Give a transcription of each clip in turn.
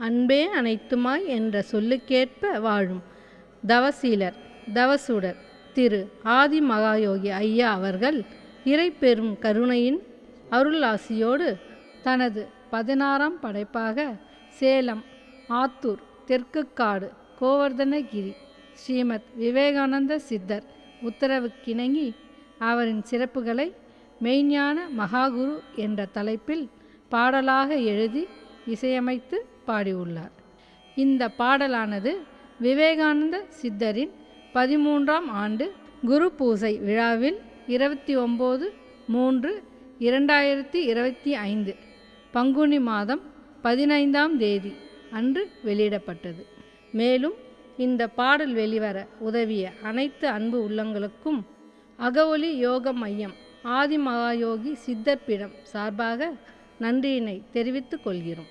அன்பே அனைத்துமாய் என்ற சொல்லுக்கேற்ப வாழும் தவசீலர் தவசுடர் திரு ஆதி மகாயோகி ஐயா அவர்கள் இறைப்பெரும் கருணையின் அருளாசியோடு தனது பதினாறாம் படைப்பாக சேலம் ஆத்தூர் தெற்குக்காடு கோவர்தனகிரி ஸ்ரீமத் விவேகானந்த சித்தர் உத்தரவுக்கிணங்கி அவரின் சிறப்புகளை மெய்ஞான மகாகுரு என்ற தலைப்பில் பாடலாக எழுதி இசையமைத்து பாடியுள்ளார் இந்த பாடலானது விவேகானந்த சித்தரின் பதிமூன்றாம் ஆண்டு குரு பூசை விழாவில் இருபத்தி ஒம்பது மூன்று இரண்டாயிரத்தி இருபத்தி ஐந்து பங்குனி மாதம் பதினைந்தாம் தேதி அன்று வெளியிடப்பட்டது. மேலும் இந்த பாடல் வெளிவர உதவிய அனைத்து அன்பு உள்ளங்களுக்கும் அகவொலி யோக மையம் ஆதிமகாயோகி சித்தர்பிடம் சார்பாக நன்றியினை தெரிவித்துக் கொள்கிறோம்.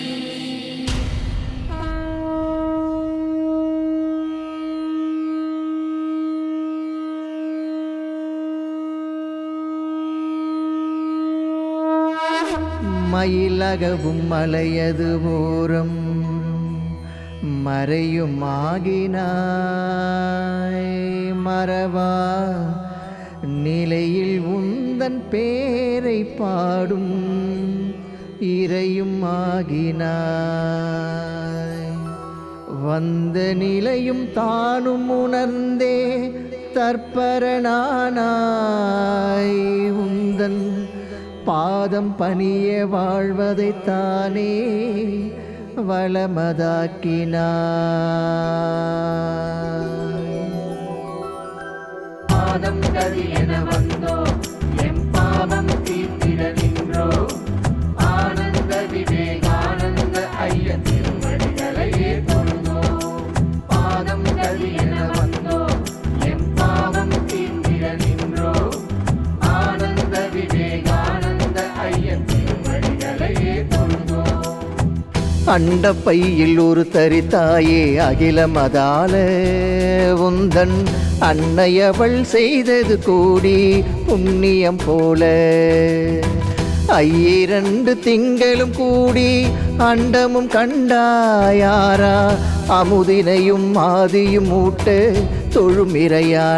மயிலகவும் மலையது ஓரம் மறையும் ஆகினாய் மறவா. நிலையில் உந்தன் பேரை பாடும் இறையும் ஆகினாய். வந்த நிலையும் தானும் உணர்ந்தே தற்பரனானாய். உந்தன் பாதம் பணிய வாழ்வதைத்தானே வளமதாக்கினாய். பாதம் கதி என வந்தோ அண்ட பையில் ஒரு தரித்தாயே அகிலமதால உந்தன் அன்னையவள் செய்தது கூடி புண்ணியம் போல. ஐயிரண்டு திங்களும் கூடி அண்டமும் கண்டாயாரா அமுதினையும் ஆதியும் ஊட்ட தொழுமிரையானாய்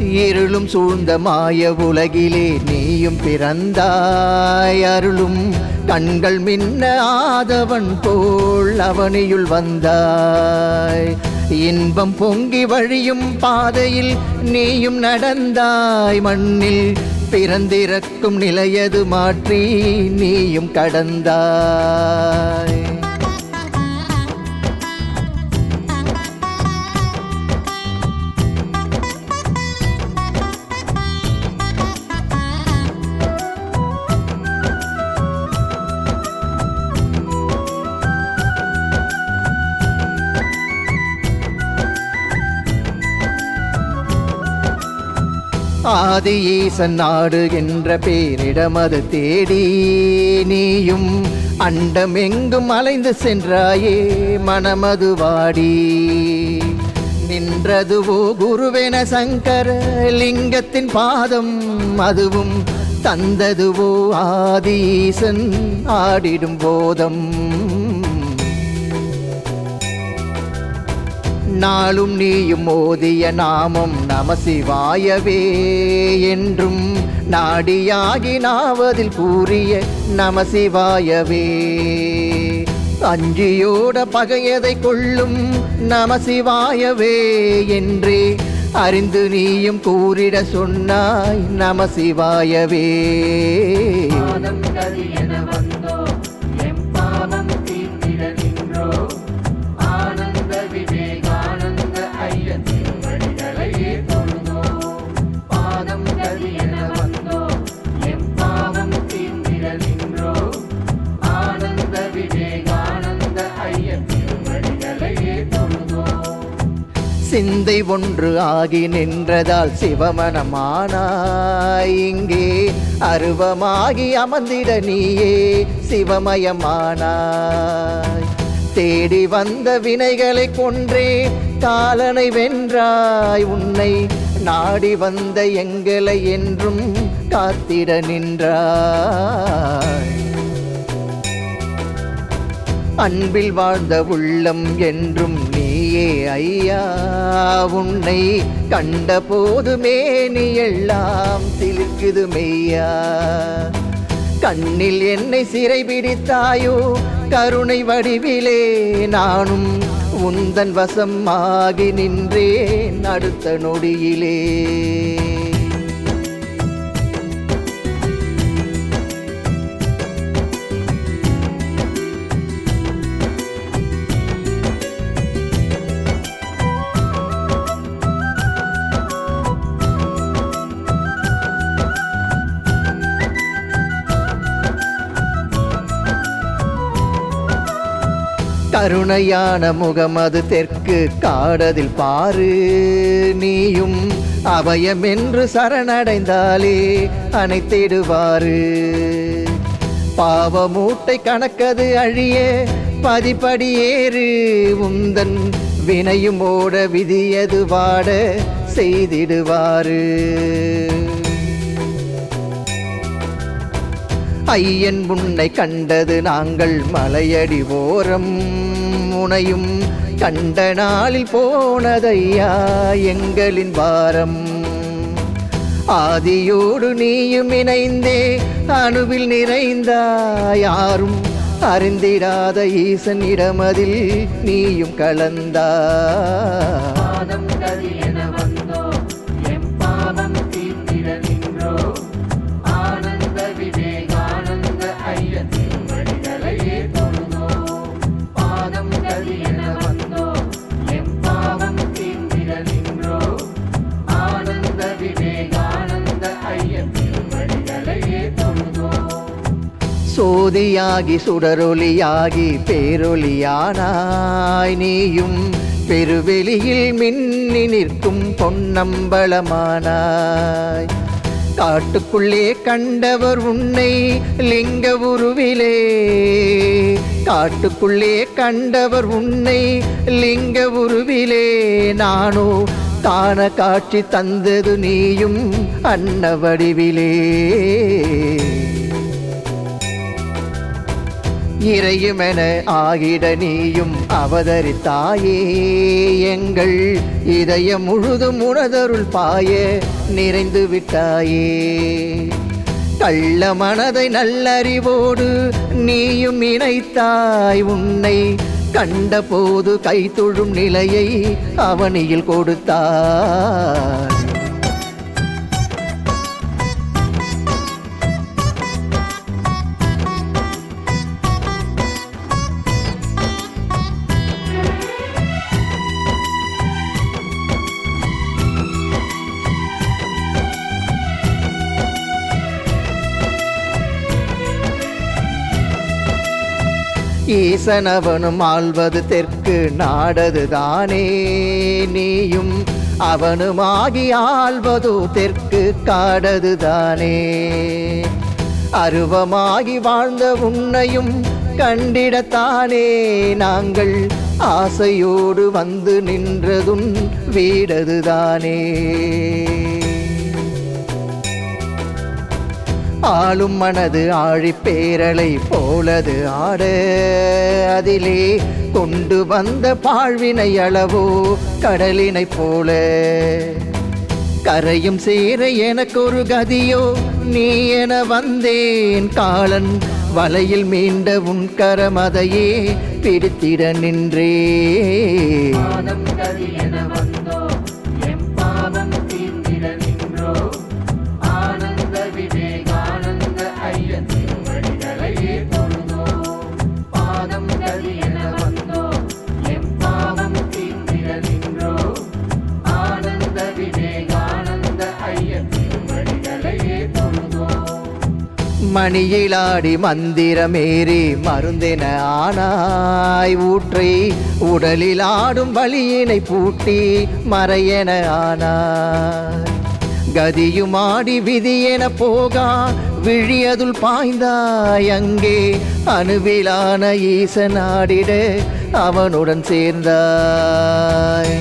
இருளும் சூழ்ந்த மாய உலகிலே நீயும் பிறந்தாய். அருளும் கண்கள் மின்ன ஆதவன் போல் அவனியுள் வந்தாய். இன்பம் பொங்கி வழியும் பாதையில் நீயும் நடந்தாய். மண்ணில் பிறந்திறக்கும் நிலையது மாற்றி நீயும் கடந்தாய். ஆதி ஈசன் நாடு என்ற பேரிடமது தேடி நீயும் அண்டம் எங்கும் அலைந்து சென்றாயே மனமது வாடி. நின்றதுவோ குருவென சங்கர லிங்கத்தின் பாதம் அதுவும் தந்ததுவோ ஆதி ஈசன் ஆடிடும் போதம். நாளும் நீயும் மோதிய நாமம் நம சிவாயவே என்றும் நாடியாகி நாவதில் கூறிய நம சிவாயவே. அஞ்சியோட பகையதை கொள்ளும் நம சிவாயவே என்றே அறிந்து நீயும் கூறிட சொன்னாய் நம சிவாயவே. சிந்தை ஒன்று ஆகி நின்றதால் சிவமனமானாய். இங்கே அருவமாகி அமர்ந்திட நீயே சிவமயமானாய். தேடி வந்த வினைகளை கொன்றே காலனை வென்றாய். உன்னை நாடி வந்த எங்களை என்றும் காத்திட நின்றாய். அன்பில் வாழ்ந்த உள்ளம் என்றும் நீயே ஐயா உன்னை கண்ட போதுமே நீ எல்லாம் சிலிர்க்குது மெய்யா. கண்ணில் என்னை சிறை பிடித்தாயோ கருணை வடிவிலே நானும் உந்தன் வசம் ஆகி நின்றேன் அடுத்த நொடியிலே. கருணையான முகமது தெற்கு காடதில் பாரு. நீயும் அபயம் என்று சரணடைந்தாலே அணைத்திடுவாரு. பாவமூட்டை கணக்கது அழிய பதிப்படி ஏறு. உந்தன் வினையும் ஓட விதியது வாட செய்திடுவாரு. ஐயன் உன்னை கண்டது நாங்கள் மலையடி ஓரம். உனையும் கண்ட நாளில் போனதையா எங்களின் பாரம்? ஆதியோடு நீயும் இணைந்தே அணுவில் நிறைந்தா யாரும் அறிந்திடாத ஈசன் இடமதில் நீயும் கலந்தா சோதியாகி சுடரொலியாகி பேரொலியானாய் நீயும் பெருவெளியில் மின்னி நிற்கும் பொன்னம்பலமானாய். காட்டுக்குள்ளே கண்டவர் உன்னை லிங்க உருவிலே. காட்டுக்குள்ளே கண்டவர் உன்னை லிங்க உருவிலே. நானோ தான காட்சி தந்தது நீயும் அன்ன வடிவிலே. இறையுமென ஆகிட நீயும் அவதரித்தாயே. எங்கள் இதயம் முழுதும் உணதருள் பாய நிறைந்து விட்டாயே. கள்ள மனதை நல்லறிவோடு நீயும் இணைத்தாய். உன்னை கண்டபோது கைத்தொழும் நிலையை அவனியில் கொடுத்தார் ஈசனவனும் ஆள்வது தெற்கு நாடது தானே. நீயும் அவனுமாகி ஆழ்வது தெற்கு காடது தானே. அருவமாகி வாழ்ந்த உன்னையும் கண்டிடத்தானே. நாங்கள் ஆசையோடு வந்து நின்றதும் வீடதுதானே ஆளும் மனது ஆழிப்பேரலை போலது ஆடு. அதிலே கொண்டு வந்த பாழ்வினை அளவோ கடலினைப் போல. கரையும் சேர எனக்கொரு கதியோ நீ என வந்தேன். காலன் வலையில் மீண்ட உன் கரமதையே பிடித்திட நின்றே. மணியிலாடி மந்திரமேறி மருந்தென ஆனாய் ஊற்றி உடலில் ஆடும் வழியினை பூட்டி மறையென ஆனாய். கதியுமாடி விதியென போகா விழியதுள் பாய்ந்தாய். அங்கே அணுவிலான ஈசனாடிட அவனுடன் சேர்ந்தாய்.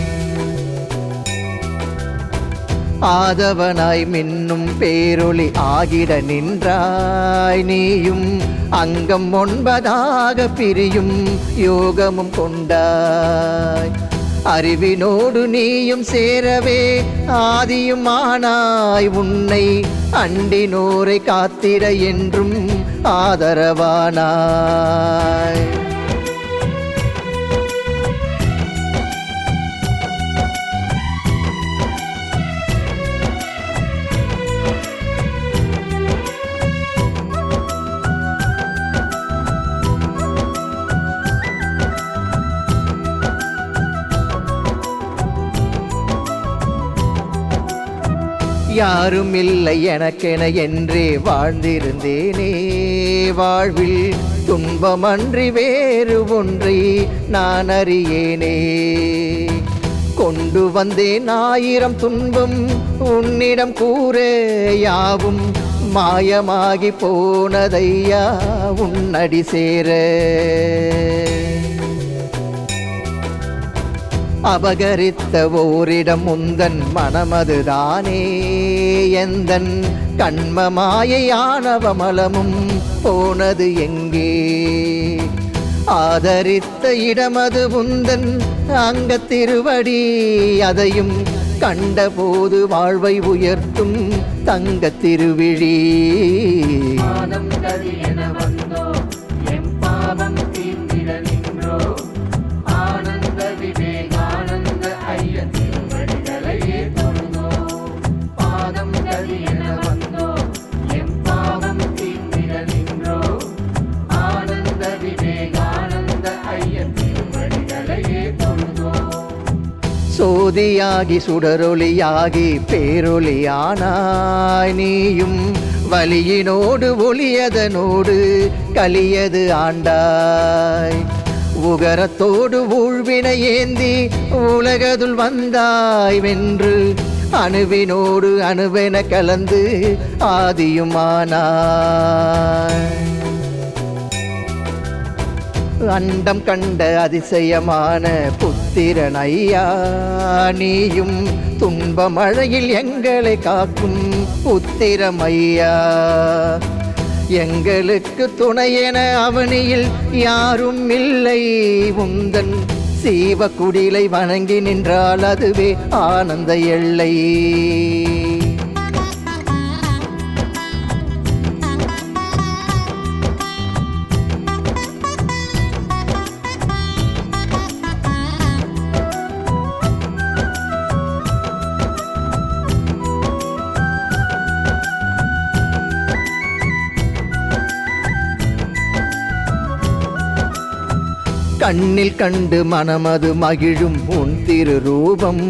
ஆதவனாய் மின்னும் பேரொளி ஆகிட நின்றாய் நீயும். அங்கம் ஒன்பதாக பிரியும் யோகமும் கொண்டாய். அறிவினோடு நீயும் சேரவே ஆதியும் ஆனாய். உன்னை அண்டினோரை காத்திட என்றும் ஆதரவானாய். யாரும் இல்லை எனக்கென என்றே வாழ்ந்திருந்தேனே. வாழ்வில் துன்பமன்றி வேறு ஒன்றை நான் அறியேனே. கொண்டு வந்தேன் ஆயிரம் துன்பம் உன்னிடம் கூற யாவும் மாயமாகி போனதையா உன்னடி சேர. அபகரித்த ஓரிடம் உந்தன் மனமதுதானே. எந்தன் கண்மமாயான மலமும் போனது எங்கே? ஆதரித்த இடமது உந்தன் அங்க திருவடி அதையும் கண்டபோது வாழ்வை உயர்த்தும் தங்க திருவிழி. ஜோதியாகி சுடரொளியாகி பேரொளியானாய் நீயும். வலியினோடு ஒளியதனோடு கலியது ஆண்டாய். உகரத்தோடு ஊழ்வினை ஏந்தி உலகதுள் வந்தாய் வென்று. அணுவினோடு அணுவென கலந்து ஆதியுமானாய். அண்டம் கண்ட அதிசயமான புத்திரன் ஐயா நீயும் துன்ப மழையில் எங்களை காக்கும் புத்திரம் ஐயா எங்களுக்கு துணையென அவனியில் யாரும் இல்லை. உந்தன் சீவ குடிலை வணங்கி நின்றால் அதுவே ஆனந்த எல்லை. கண்ணில் கண்டு மனமது மகிழும் உன் திருரூபம்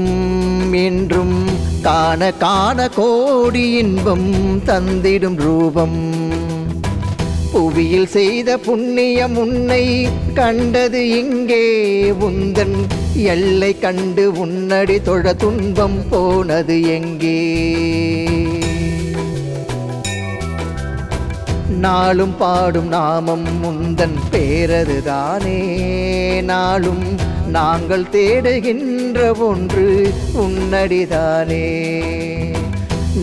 என்றும் காண காண கோடி இன்பம் தந்திடும் ரூபம். புவியில் செய்த புண்ணியம் உன்னை கண்டது இங்கே உந்தன். எல்லை கண்டு உன்னடி தொழ துன்பம் போனது எங்கே? நாளும் பாடும் நாமம் முந்தன் பேரதுதானே நாளும் நாங்கள் தேடுகின்ற ஒன்று உன்னடிதானே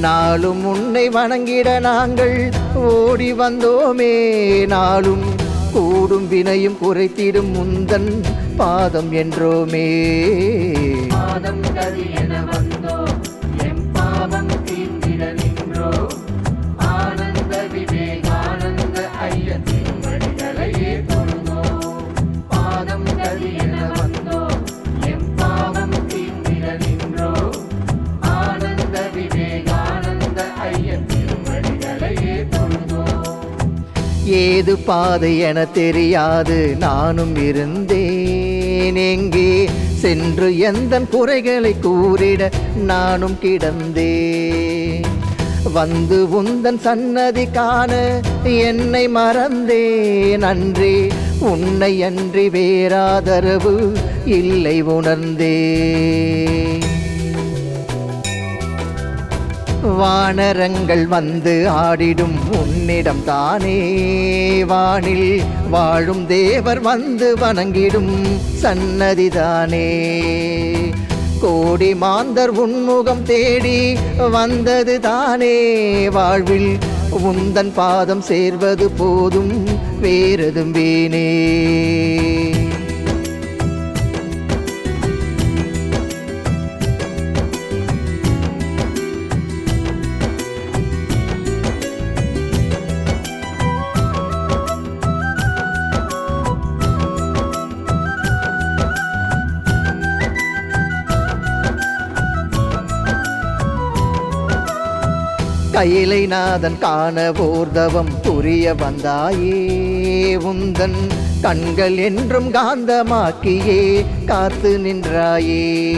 நாளும் உன்னை வணங்கிட நாங்கள் ஓடி வந்தோமே. நாளும் கூடும் வினையும் குறைத்திடும் முந்தன் பாதம் என்றோமே. பாதம் என வந்தோம். எது பாதை என தெரியாது. நானும் இருந்தேன் எங்கே? சென்று எந்த குறைகளை கூறிட நானும் கிடந்தேன். வந்து உந்தன் சன்னதி காண என்னை மறந்தேன் நன்றி உன்னை அன்றி வேறாதரவு இல்லை உணர்ந்தே வானரங்கள் வந்து ஆடிடும் உன்னிடம் தானே. வானில் வாழும் தேவர் வந்து வணங்கிடும் சன்னதிதானே கோடி மாந்தர் உன்முகம் தேடி வந்தது தானே. வாழ்வில் உந்தன் பாதம் சேர்வது போதும் வேறதும் வேணே. கையிலை நாதன் காண புரிய வந்தாயே. உந்தன் கண்கள் என்றும் காந்தமாக்கியே காத்து நின்றாயே.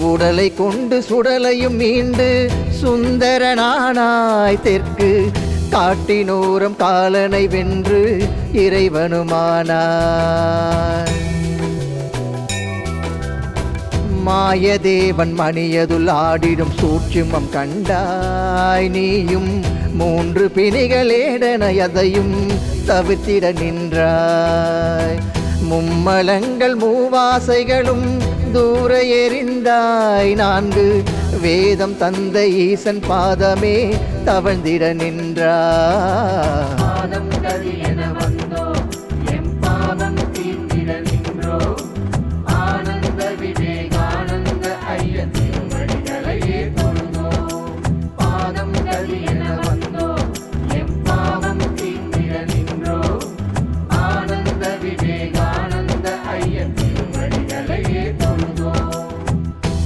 உடலை கொண்டு சுடலையும் மீண்டு சுந்தரனானாய் தெற்கு காட்டினோரம் காலனை வென்று இறைவனுமானாய். மாயதேவன் மணியதுள் ஆடிடும் சூட்சுமம் கண்டாய் நீயும். மூன்று பிணிகளேடன எதையும் தவிர்த்திட நின்றாய். மும்மலங்கள் மூவாசைகளும் தூர எறிந்தாய். நான்கு வேதம் தந்த ஈசன் பாதமே தவழ்ந்திட நின்றாய்.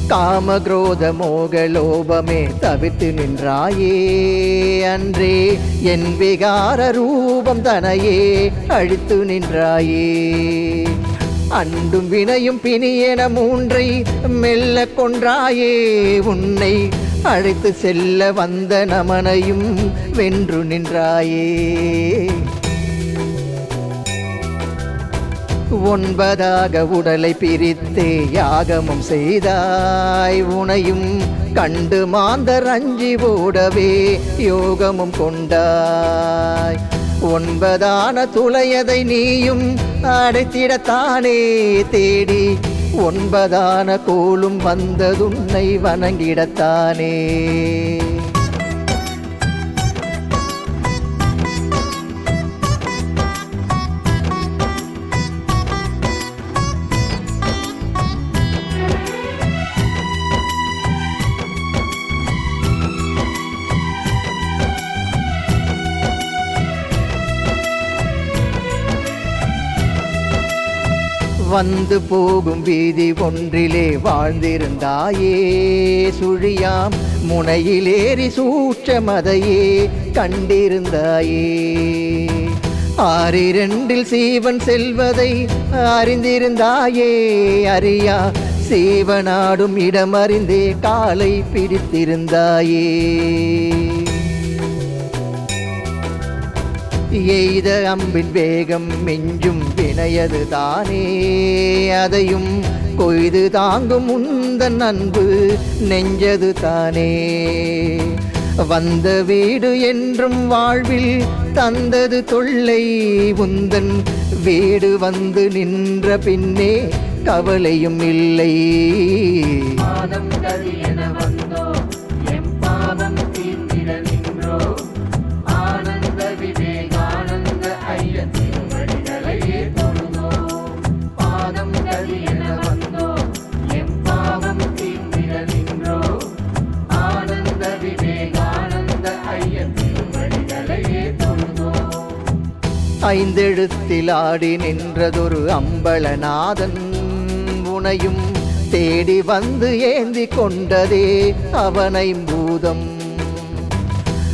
காமக்ரோத மோக லோபமே நின்றாயே அன்றே. என் விகார ரூபம் தனையே அழித்து நின்றாயே. அண்டும் வினையும் பிணியென மூன்றை மெல்ல கொன்றாயே. உன்னை அழைத்து செல்ல வந்த நமனையும் வென்று நின்றாயே. ஒன்பதாக உடலை பிரித்தே யாகமும் செய்தாய். உனையும் கண்டு மாந்தர் அஞ்சி ஓடவே யோகமும் கொண்டாய். ஒன்பதான துளையதை நீயும் அடைத்திடத்தானே தேடி. ஒன்பதான கோலும் வந்ததுன்னை வணங்கிடத்தானே. வந்து போகும் வீதி ஒன்றிலே வாழ்ந்திருந்தாயே சுழியாம் முனையிலேறி சூற்ற மதையே கண்டிருந்தாயே. ஆறிரண்டில் சீவன் செல்வதை அறிந்திருந்தாயே அறியா சீவனாடும் இடமறிந்தே காலை பிடித்திருந்தாயே. எய்த அம்பின் வேகம் மிஞ்சும் வினையது தானே. அதையும் கொய்து தாங்கும் உந்தன் அன்பு நெஞ்சது தானே. வந்த வீடு என்றும் வாழ்வில் தந்தது தொல்லை. உந்தன் வீடு வந்து நின்ற பின்னே கவலையும் இல்லை. ஐந்தெழுத்தில் ஆடி நின்றதொரு அம்பலநாதன் உனையும் தேடி வந்து ஏந்தி கொண்டதே அவனை பூதம்.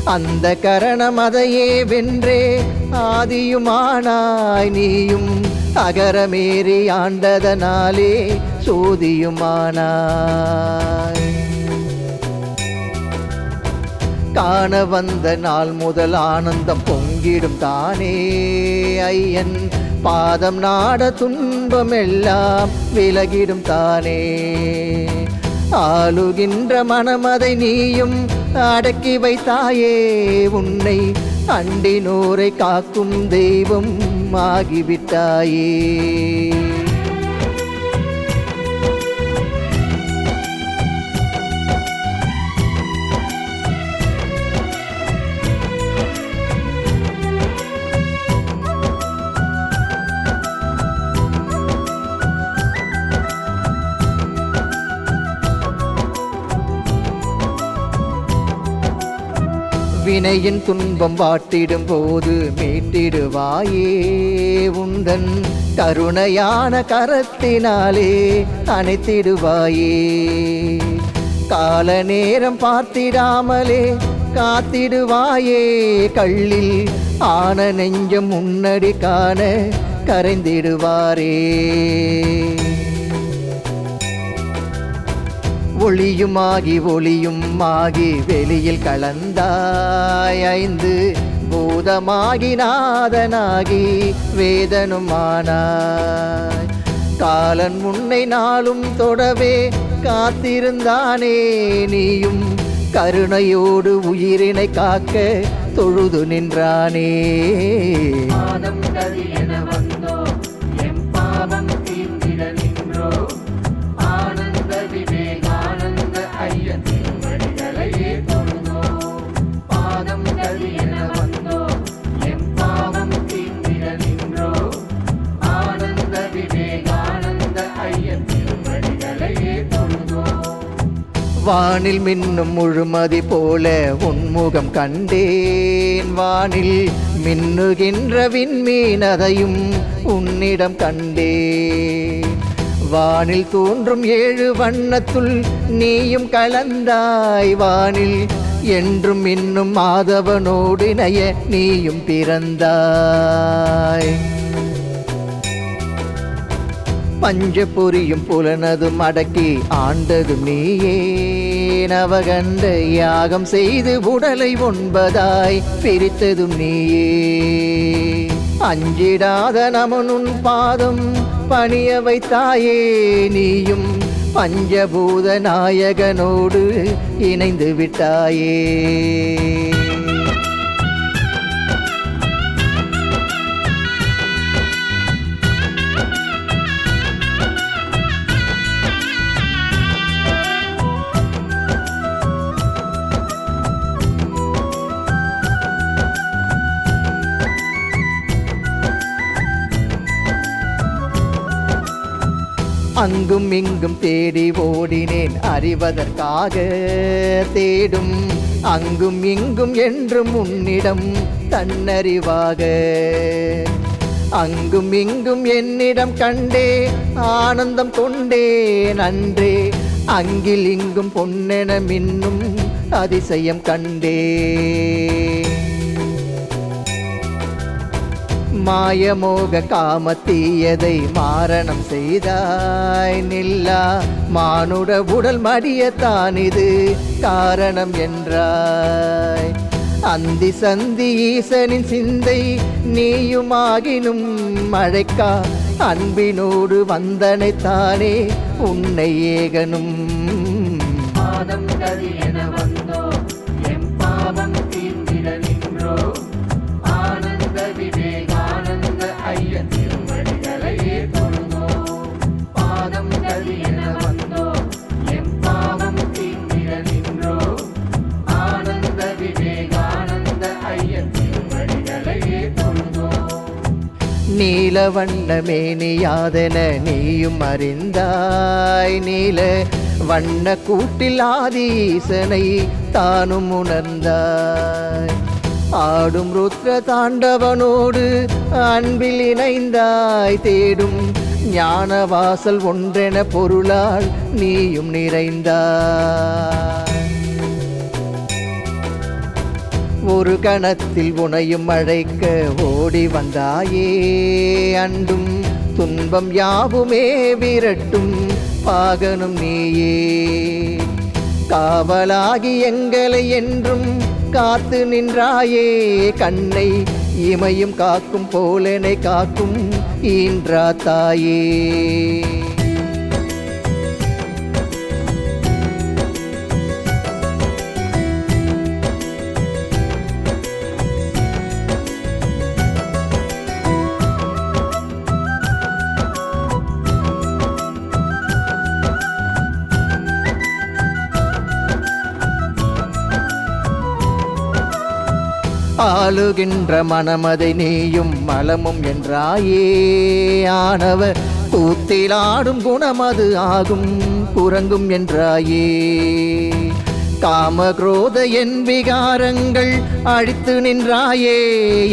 அந்த கரணம் அதையே வென்றே ஆதியுமானாய் நீயும் அகரமேறி ஆண்டதனாலே சோதியுமானாய். காண வந்த நாள் முதல் ஆனந்தம் பொங்கிடும் தானே ஐயன். பாதம் நாட துன்பம் எல்லாம் விலகிடும் தானே. ஆளுகின்ற மனமதை நீயும் அடக்கி வைத்தாயே. உன்னை அண்டி நூரை காக்கும் தெய்வம் ஆகிவிட்டாயே. வினையின் துன்பம் வாட்டிடும் போது மீட்டிடுவாயே உந்தன். கருணையான கரத்தினாலே அணைத்திடுவாயே. கால நேரம் பார்த்திடாமலே காத்திடுவாயே. கள்ளில் ஆன நெஞ்சம் முன்னடி காண கரைந்திடுவாரே. ஒளியுமாகி ஒளியும் ஆகி வெளியில் கலந்தாய் ஐந்து. பூதமாகி நாதனாகி வேதனுமானாய் காலன் முன்னை நாளும் தொடவே காத்திருந்தானே நீயும். கருணையோடு உயிரினை காக்க தொழுது நின்றானே. வானில் மின்னும் முழுமதி போல உன்முகம் கண்டேன். வானில் மின்னுகின்ற விண்மீனதையும் உன்னிடம் கண்டேன். வானில் தோன்றும் ஏழு வண்ணத்துள் நீயும் கலந்தாய். வானில் என்றும் இன்னும் மாதவனோடு இணைய நீயும் பிறந்தாய். பஞ்சபுரியும் புலனதும் அடக்கி ஆண்டதும் நீயே. நவகண்ட யாகம் செய்து உடலை ஒன்பதாய் பிரித்ததும் நீயே. அஞ்சிடாத நமனுன் பாதம் பணிய வைத்தாயே நீயும் பஞ்சபூத நாயகனோடு இணைந்து விட்டாயே. அங்கும் இங்கும் தேடி ஓடினேன். அறிவதற்காக தேடும். அங்கும் இங்கும் என்றும் உன்னிடம் தன்னறிவாக. அங்கும் இங்கும் என்னிடம் கண்டே ஆனந்தம் கொண்டே நன்றே. அங்கில் இங்கும் பொன்னென மின்னும் அதிசயம் கண்டே. மாயமோக காமத்தீயதை மாரணம் செய்தாய் நில்லா. மானுட உடல் மடியத்தான் இது காரணம் என்றாய். அந்தி சந்தி ஈசனின் சிந்தை நீயுமாகினும் மழைக்கா. அன்பினோடு வந்தனைத்தானே உன்னை ஏகனும் நீல வண்ணமே நீயாதன நீயும் அறிந்தாய் நீல வண்ண கூட்டில் ஆதீசனை தானும் உணர்ந்தாய். ஆடும் ருத்ர தாண்டவனோடு அன்பில் இணைந்தாய் தேடும் ஞானவாசல் ஒன்றென பொருளால் நீயும் நிறைந்தாய். ஒரு கணத்தில் உனையும் அழைக்க ஓடி வந்தாயே. அண்டும் துன்பம் யாவுமே விரட்டும் பாகனும் நீயே. காவலாகி எங்களை என்றும் காத்து நின்றாயே. கண்ணை இமையும் காக்கும் போலனை காக்கும் ஈன்றா தாயே. ஆளுகின்ற மனமதை நீயும் மலமும் என்றாயே. ஆனவ கூத்திலாடும் குணமது ஆகும் குரங்கும் என்றாயே. காமக்ரோத என் விகாரங்கள் அழித்து நின்றாயே.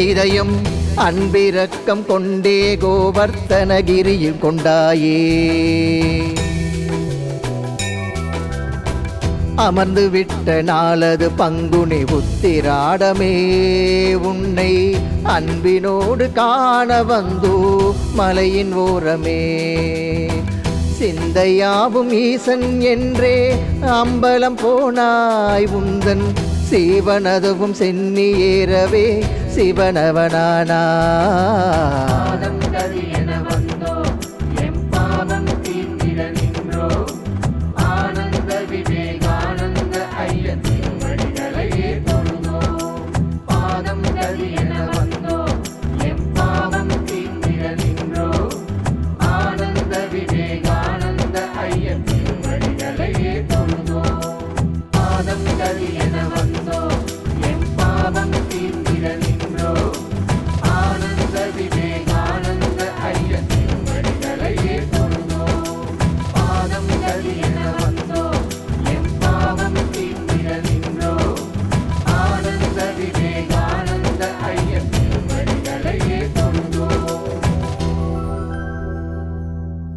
இதயம் அன்பிரக்கம் கொண்டே கோவர்த்தனகிரியில் கொண்டாயே. அமர்ந்து விட்ட நாளது பங்குனி உத்திராடமே. உன்னை அன்பினோடு காண வந்தோ மலையின் ஓரமே. சிந்தையாவும் ஈசன் என்றே அம்பலம் போனாய் உந்தன். சிவனதுவும் சென்னி ஏறவே சிவனவனானா.